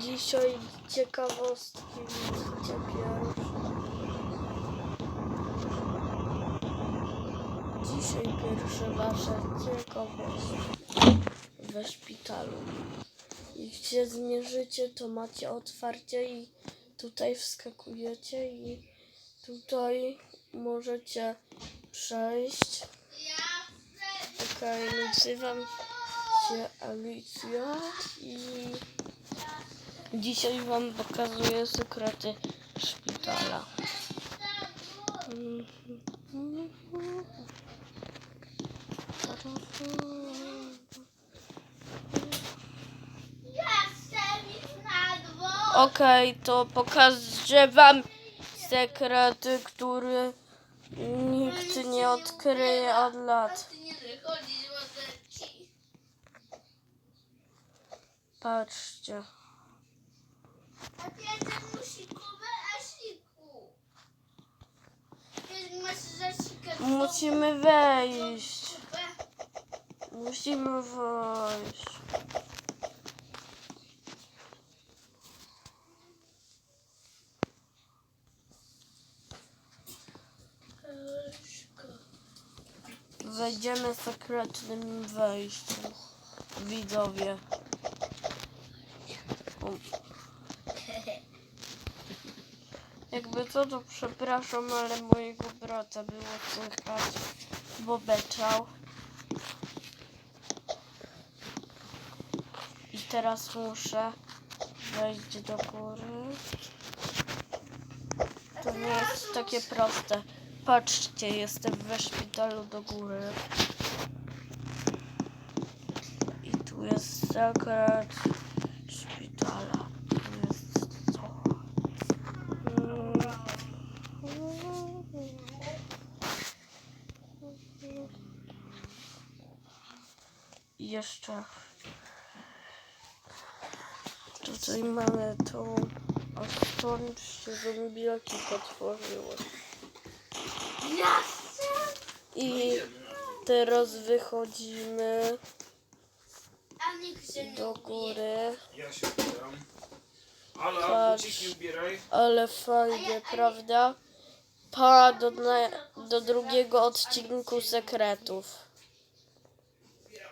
Dzisiaj ciekawostki widzicie pierwsze. Dzisiaj pierwsze wasze ciekawostki we szpitalu. Jak się zmierzycie, to macie otwarcie i tutaj wskakujecie i tutaj możecie przejść. Okej, nazywam się Alicja i dzisiaj wam pokazuję sekrety szpitala. Jestem Okej, to pokażę wam sekrety, które nikt nie odkryje od lat. Patrzcie. Musimy wejść. Musimy wejść. Wejdziemy sekretnym wejściu. Widzowie. Jakby co, to przepraszam, ale mojego brata było słychać, bo beczał. I teraz muszę wejść do góry. To nie jest takie proste. Patrzcie, jestem we szpitalu do góry. I tu jest sekret szpitala. Tu jest co? Jeszcze tutaj mamy tą a stąd się zombiaki potworzyły. I teraz wychodzimy do góry. Ja się ubieram. Buciki ubieraj. Ale fajnie, prawda? Pa do, do drugiego odcinku sekretów.